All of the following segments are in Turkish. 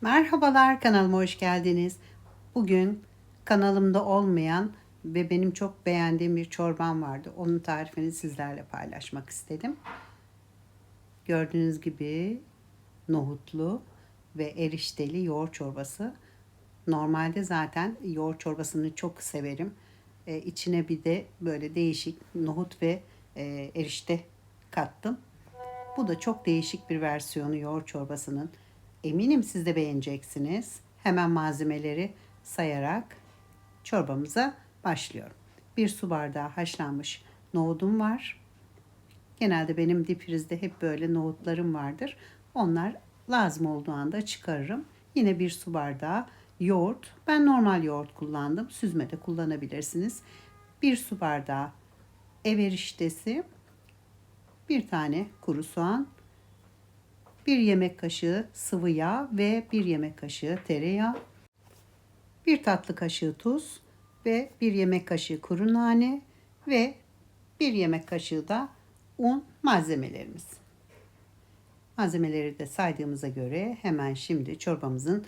Merhabalar kanalıma hoş geldiniz. Bugün kanalımda olmayan ve benim çok beğendiğim bir çorbam vardı. Onun tarifini sizlerle paylaşmak istedim. Gördüğünüz gibi nohutlu ve erişteli yoğurt çorbası. Normalde zaten yoğurt çorbasını çok severim. Ee, içine bir de böyle değişik nohut ve e, erişte kattım. Bu da çok değişik bir versiyonu yoğurt çorbasının. Eminim siz de beğeneceksiniz. Hemen malzemeleri sayarak çorbamıza başlıyorum. Bir su bardağı haşlanmış nohudum var. Genelde benim diprizde hep böyle nohutlarım vardır. Onlar lazım olduğu anda çıkarırım. Yine bir su bardağı yoğurt. Ben normal yoğurt kullandım. Süzme de kullanabilirsiniz. Bir su bardağı ev eriştesi, bir tane kuru soğan, bir yemek kaşığı sıvı yağ ve bir yemek kaşığı tereyağı, bir tatlı kaşığı tuz ve bir yemek kaşığı kuru nane ve bir yemek kaşığı da un malzemelerimiz. Malzemeleri de saydığımıza göre hemen şimdi çorbamızın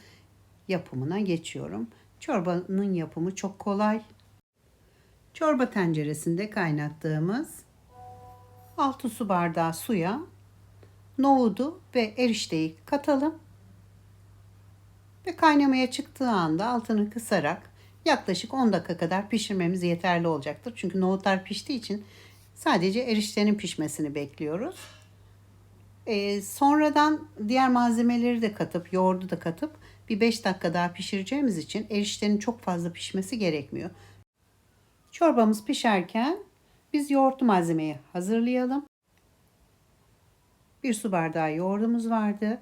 yapımına geçiyorum. Çorbanın yapımı çok kolay. Çorba tenceresinde kaynattığımız 6 su bardağı suya nohudu ve erişteyi katalım. Ve kaynamaya çıktığı anda altını kısarak yaklaşık 10 dakika kadar pişirmemiz yeterli olacaktır. Çünkü nohutlar piştiği için sadece eriştenin pişmesini bekliyoruz. Ee, sonradan diğer malzemeleri de katıp, yoğurdu da katıp bir 5 dakika daha pişireceğimiz için eriştenin çok fazla pişmesi gerekmiyor. Çorbamız pişerken biz yoğurtlu malzemeyi hazırlayalım. Bir su bardağı yoğurdumuz vardı.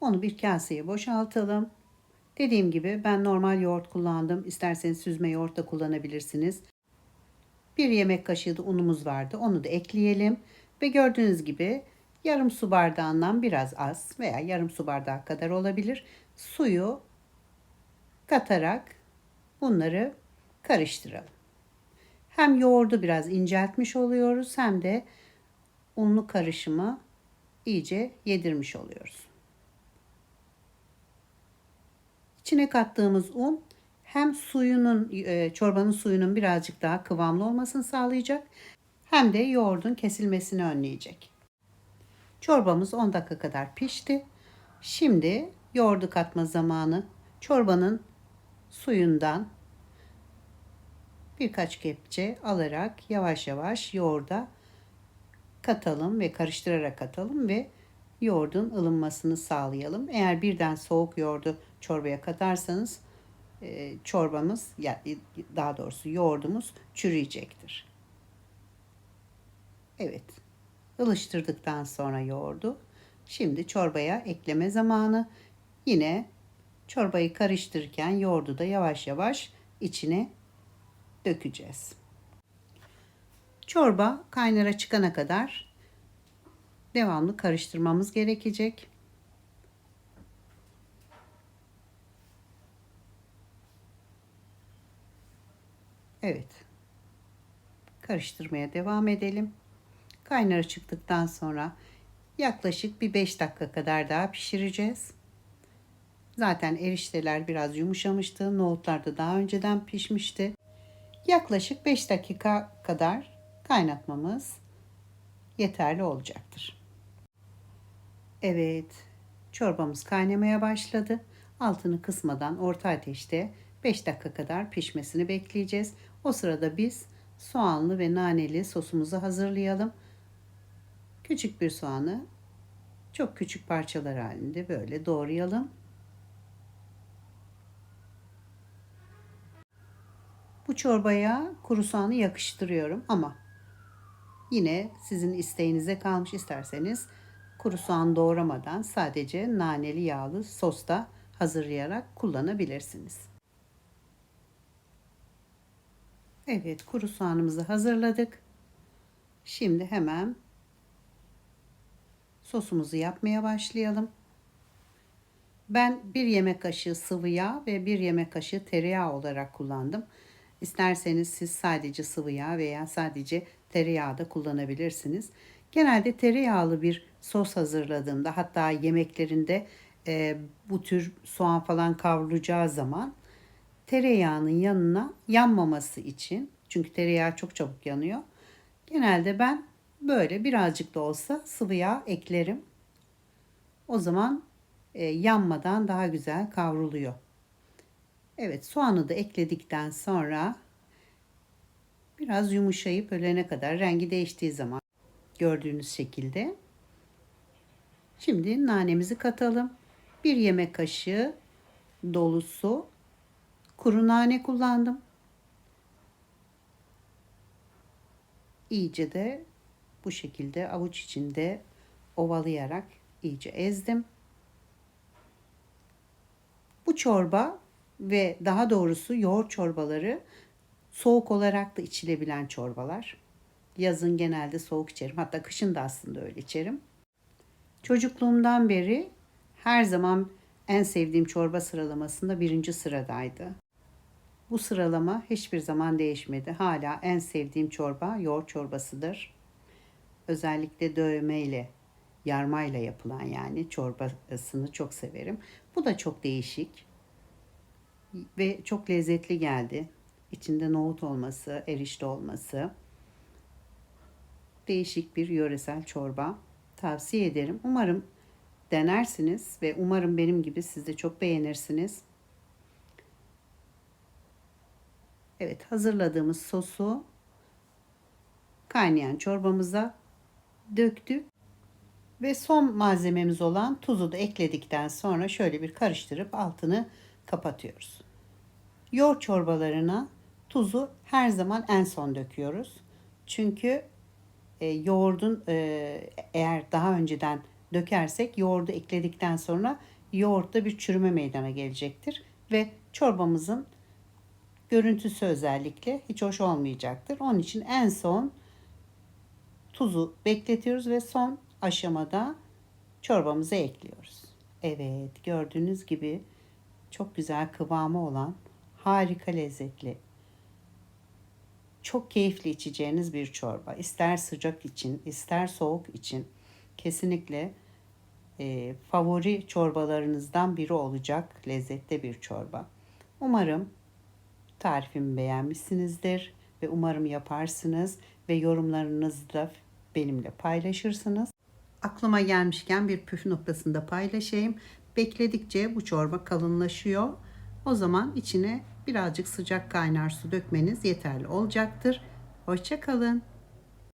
Onu bir kaseye boşaltalım. Dediğim gibi ben normal yoğurt kullandım. İsterseniz süzme yoğurt da kullanabilirsiniz. Bir yemek kaşığı da unumuz vardı. Onu da ekleyelim. Ve gördüğünüz gibi yarım su bardağından biraz az veya yarım su bardağı kadar olabilir. Suyu katarak bunları karıştıralım. Hem yoğurdu biraz inceltmiş oluyoruz hem de unlu karışımı iyice yedirmiş oluyoruz. İçine kattığımız un hem suyunun e, çorbanın suyunun birazcık daha kıvamlı olmasını sağlayacak hem de yoğurdun kesilmesini önleyecek. Çorbamız 10 dakika kadar pişti. Şimdi yoğurdu katma zamanı. Çorbanın suyundan birkaç kepçe alarak yavaş yavaş yoğurda katalım ve karıştırarak katalım ve yoğurdun ılınmasını sağlayalım. Eğer birden soğuk yoğurdu çorbaya katarsanız e, çorbamız ya daha doğrusu yoğurdumuz çürüyecektir. Evet. ılıştırdıktan sonra yoğurdu. Şimdi çorbaya ekleme zamanı. Yine çorbayı karıştırırken yoğurdu da yavaş yavaş içine dökeceğiz. Çorba kaynara çıkana kadar devamlı karıştırmamız gerekecek. Evet. Karıştırmaya devam edelim. Kaynara çıktıktan sonra yaklaşık bir 5 dakika kadar daha pişireceğiz. Zaten erişteler biraz yumuşamıştı. Nohutlar da daha önceden pişmişti. Yaklaşık 5 dakika kadar kaynatmamız yeterli olacaktır. Evet, çorbamız kaynamaya başladı. Altını kısmadan orta ateşte 5 dakika kadar pişmesini bekleyeceğiz. O sırada biz soğanlı ve naneli sosumuzu hazırlayalım. Küçük bir soğanı çok küçük parçalar halinde böyle doğrayalım. Bu çorbaya kuru soğanı yakıştırıyorum ama yine sizin isteğinize kalmış isterseniz kuru soğan doğramadan sadece naneli yağlı sosta hazırlayarak kullanabilirsiniz. Evet kuru soğanımızı hazırladık. Şimdi hemen sosumuzu yapmaya başlayalım. Ben bir yemek kaşığı sıvı yağ ve bir yemek kaşığı tereyağı olarak kullandım. İsterseniz siz sadece sıvı yağ veya sadece tereyağı da kullanabilirsiniz. Genelde tereyağlı bir sos hazırladığımda hatta yemeklerinde e, bu tür soğan falan kavrulacağı zaman tereyağının yanına yanmaması için çünkü tereyağı çok çabuk yanıyor. Genelde ben böyle birazcık da olsa sıvı yağ eklerim. O zaman e, yanmadan daha güzel kavruluyor. Evet soğanı da ekledikten sonra biraz yumuşayıp ölene kadar rengi değiştiği zaman gördüğünüz şekilde. Şimdi nanemizi katalım. Bir yemek kaşığı dolusu kuru nane kullandım. İyice de bu şekilde avuç içinde ovalayarak iyice ezdim. Bu çorba ve daha doğrusu yoğurt çorbaları soğuk olarak da içilebilen çorbalar. Yazın genelde soğuk içerim. Hatta kışın da aslında öyle içerim. Çocukluğumdan beri her zaman en sevdiğim çorba sıralamasında birinci sıradaydı. Bu sıralama hiçbir zaman değişmedi. Hala en sevdiğim çorba yoğurt çorbasıdır. Özellikle dövmeyle, yarmayla yapılan yani çorbasını çok severim. Bu da çok değişik ve çok lezzetli geldi. İçinde nohut olması, erişte olması. Değişik bir yöresel çorba. Tavsiye ederim. Umarım denersiniz ve umarım benim gibi siz de çok beğenirsiniz. Evet, hazırladığımız sosu kaynayan çorbamıza döktük ve son malzememiz olan tuzu da ekledikten sonra şöyle bir karıştırıp altını kapatıyoruz. Yoğurt çorbalarına tuzu her zaman en son döküyoruz. Çünkü e, yoğurdun e, eğer daha önceden dökersek yoğurdu ekledikten sonra yoğurtta bir çürüme meydana gelecektir ve çorbamızın görüntüsü özellikle hiç hoş olmayacaktır. Onun için en son tuzu bekletiyoruz ve son aşamada çorbamızı ekliyoruz. Evet gördüğünüz gibi çok güzel kıvamı olan harika lezzetli çok keyifli içeceğiniz bir çorba. İster sıcak için, ister soğuk için kesinlikle e, favori çorbalarınızdan biri olacak lezzetli bir çorba. Umarım tarifimi beğenmişsinizdir ve umarım yaparsınız ve yorumlarınızı da benimle paylaşırsınız. Aklıma gelmişken bir püf noktasında paylaşayım. Bekledikçe bu çorba kalınlaşıyor. O zaman içine birazcık sıcak kaynar su dökmeniz yeterli olacaktır. Hoşça kalın.